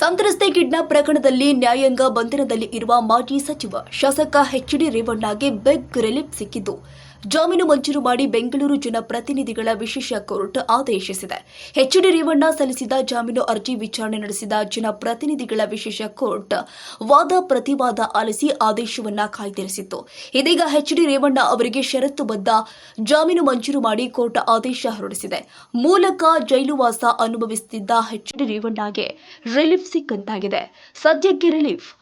ಸಂತ್ರಸ್ತೆ ಕಿಡ್ನಾಪ್ ಪ್ರಕರಣದಲ್ಲಿ ನ್ಯಾಯಾಂಗ ಬಂಧನದಲ್ಲಿ ಇರುವ ಮಾಜಿ ಸಚಿವ ಶಾಸಕ ಎಚ್ ಡಿ ರೇವಣ್ಣಗೆ ಬೆಗ್ ರಿಲೀಫ್ ಸಿಕ್ಕಿದ್ದು. ಜಾಮೀನು ಮಂಜೂರು ಮಾಡಿ ಬೆಂಗಳೂರು ಜನಪ್ರತಿನಿಧಿಗಳ ವಿಶೇಷ ಕೋರ್ಟ್ ಆದೇಶಿಸಿದೆ. ಎಚ್ ಡಿ ರೇವಣ್ಣ ಸಲ್ಲಿಸಿದ ಜಾಮೀನು ಅರ್ಜಿ ವಿಚಾರಣೆ ನಡೆಸಿದ ಜನಪ್ರತಿನಿಧಿಗಳ ವಿಶೇಷ ಕೋರ್ಟ್ ವಾದ ಪ್ರತಿವಾದ ಆಲಿಸಿ ಆದೇಶವನ್ನ ಕಾಯ್ದಿರಿಸಿತ್ತು. ಇದೀಗ ಹೆಚ್ಡಿ ರೇವಣ್ಣ ಅವರಿಗೆ ಷರತ್ತುಬದ್ಧ ಜಾಮೀನು ಮಂಜೂರು ಮಾಡಿ ಕೋರ್ಟ್ ಆದೇಶ ಹೊರಡಿಸಿದೆ. ಮೂಲಕ ಜೈಲುವಾಸ ಅನುಭವಿಸುತ್ತಿದ್ದ ಹೆಚ್ಡಿ ರೇವಣ್ಣಗೆ ರಿಲೀಫ್ ಸಿಕ್ಕಂತಾಗಿದೆ. ಸದ್ಯಕ್ಕೆ ರಿಲೀಫ್.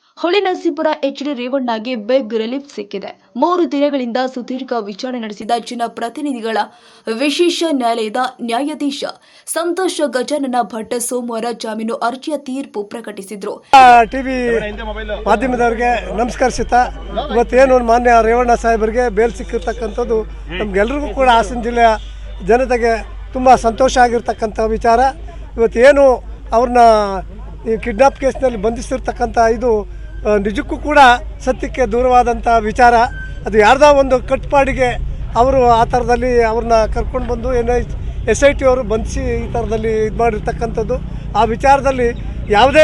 ಹೊಳೆನರಸೀಪುರ ಎಚ್ ಡಿ ರೇವಣ್ಣಗೆ ಬೆಗ್ ರಿಲೀಫ್ ಸಿಕ್ಕಿದೆ. ಮೂರು ದಿನಗಳಿಂದ ಸುದೀರ್ಘ ವಿಚಾರಣೆ ನಡೆಸಿದ ಜನಪ್ರತಿನಿಧಿಗಳ ವಿಶೇಷ ನ್ಯಾಯಾಲಯದ ನ್ಯಾಯಾಧೀಶ ಸಂತೋಷ ಗಜಾನನ ಭಟ್ ಸೋಮವಾರ ಜಾಮೀನು ಅರ್ಜಿಯ ತೀರ್ಪು ಪ್ರಕಟಿಸಿದ್ರು. ಟಿವಿ ಮಾಧ್ಯಮದವರಿಗೆ ನಮಸ್ಕರಿಸುತ್ತಾ, ಇವತ್ತೇನು ಮಾನ್ಯ ರೇವಣ್ಣ ಸಾಹೇಬರಿಗೆ ಬೇಲ್ ಸಿಕ್ಕಿರ್ತಕ್ಕಂಥದ್ದು ನಮ್ಗೆಲ್ರಿಗೂ ಕೂಡ ಹಾಸನ ಜಿಲ್ಲೆಯ ಜನತೆಗೆ ತುಂಬ ಸಂತೋಷ ಆಗಿರ್ತಕ್ಕಂಥ ವಿಚಾರ. ಇವತ್ತೇನು ಅವ್ರನ್ನ ಈ ಕಿಡ್ನಾಪ್ ಕೇಸ್ನಲ್ಲಿ ಬಂಧಿಸಿರ್ತಕ್ಕಂಥ ಇದು ನಿಜಕ್ಕೂ ಕೂಡ ಸತ್ಯಕ್ಕೆ ದೂರವಾದಂಥ ವಿಚಾರ. ಅದು ಯಾರ್ದೋ ಒಂದು ಕಟ್ಪಾಡಿಗೆ ಅವರು ಆ ಥರದಲ್ಲಿ ಅವ್ರನ್ನ ಕರ್ಕೊಂಡು ಬಂದು ಎನ್ ಎಸ್ ಐ ಟಿ ಅವರು ಬಂಧಿಸಿ ಈ ಥರದಲ್ಲಿ ಇದು ಮಾಡಿರ್ತಕ್ಕಂಥದ್ದು. ಆ ವಿಚಾರದಲ್ಲಿ ಯಾವುದೇ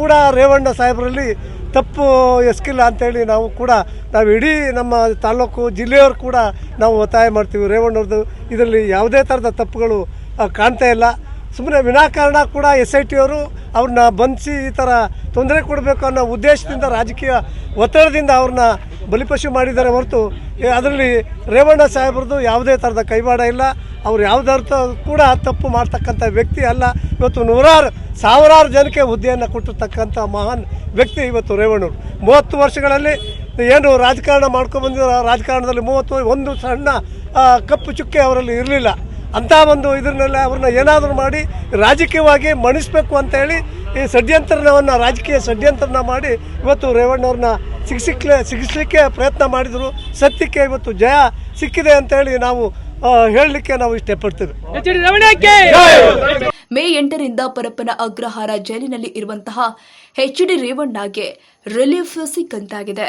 ಕೂಡ ರೇವಣ್ಣ ಸಾಹೇಬರಲ್ಲಿ ತಪ್ಪು ಎಸ್ಕಿಲ್ಲ ಅಂತೇಳಿ ನಾವು ಕೂಡ, ನಾವು ಇಡೀ ನಮ್ಮ ತಾಲೂಕು ಜಿಲ್ಲೆಯವರು ಕೂಡ ನಾವು ಒತ್ತಾಯ ಮಾಡ್ತೀವಿ. ರೇವಣ್ಣವ್ರದ್ದು ಇದರಲ್ಲಿ ಯಾವುದೇ ಥರದ ತಪ್ಪುಗಳು ಕಾಣ್ತಾ ಇಲ್ಲ. ಸುಮ್ಮನೆ ವಿನಾಕಾರಣ ಕೂಡ ಎಸ್ ಐ ಟಿ ಅವರು ಅವ್ರನ್ನ ಬಂಧಿಸಿ ಈ ಥರ ತೊಂದರೆ ಕೊಡಬೇಕು ಅನ್ನೋ ಉದ್ದೇಶದಿಂದ ರಾಜಕೀಯ ಒತ್ತಡದಿಂದ ಅವ್ರನ್ನ ಬಲಿಪಶು ಮಾಡಿದ್ದಾರೆ ಹೊರತು ಅದರಲ್ಲಿ ರೇವಣ್ಣ ಸಾಹೇಬ್ರದ್ದು ಯಾವುದೇ ಥರದ ಕೈವಾಡ ಇಲ್ಲ. ಅವ್ರು ಯಾವುದರ್ಥ ಕೂಡ ತಪ್ಪು ಮಾಡ್ತಕ್ಕಂಥ ವ್ಯಕ್ತಿ ಅಲ್ಲ. ಇವತ್ತು ನೂರಾರು, ಸಾವಿರಾರು ಜನಕ್ಕೆ ಹುದ್ದೆಯನ್ನು ಕೊಟ್ಟಿರ್ತಕ್ಕಂಥ ಮಹಾನ್ ವ್ಯಕ್ತಿ ಇವತ್ತು ರೇವಣ್ಣವ್ರು. ಮೂವತ್ತು ವರ್ಷಗಳಲ್ಲಿ ಏನು ರಾಜಕಾರಣ ಮಾಡ್ಕೊಂಡ್ಬಂದಿರೋ ರಾಜಕಾರಣದಲ್ಲಿ ಮೂವತ್ತು, ಒಂದು ಸಣ್ಣ ಕಪ್ಪು ಚುಕ್ಕೆ ಅವರಲ್ಲಿ ಇರಲಿಲ್ಲ. ಅಂಥ ಒಂದು ಇದ್ರನ್ನೆಲ್ಲ ಅವ್ರನ್ನ ಏನಾದರೂ ಮಾಡಿ ರಾಜಕೀಯವಾಗಿ ಮಣಿಸ್ಬೇಕು ಅಂತೇಳಿ ಈ ಷಡ್ಯಂತ್ರವನ್ನು ರಾಜಕೀಯ ಷಡ್ಯಂತ್ರನ ಮಾಡಿ ಇವತ್ತು ರೇವಣ್ಣವ್ರನ್ನ ಸಿಗಿಸಿಕ್ಲೆ ಸಿಗಿಸ್ಲಿಕ್ಕೆ ಪ್ರಯತ್ನ ಮಾಡಿದರು. ಸತ್ಯಕ್ಕೆ ಇವತ್ತು ಜಯ ಸಿಕ್ಕಿದೆ ಅಂತೇಳಿ ನಾವು ಆ, ಹೇಳಲಿಕ್ಕೆ ನಾವು ಇಷ್ಟಪಡ್ತೇವೆ ಮೇ ಎಂಟರಿಂದ ಪರಪ್ಪನ ಅಗ್ರಹಾರ ಜೈಲಿನಲ್ಲಿ ಇರುವಂತಹ ಎಚ್ ಡಿ ರೇವಣ್ಣಗೆ ರಿಲೀಫ್ ಸಿಕ್ಕಂತಾಗಿದೆ.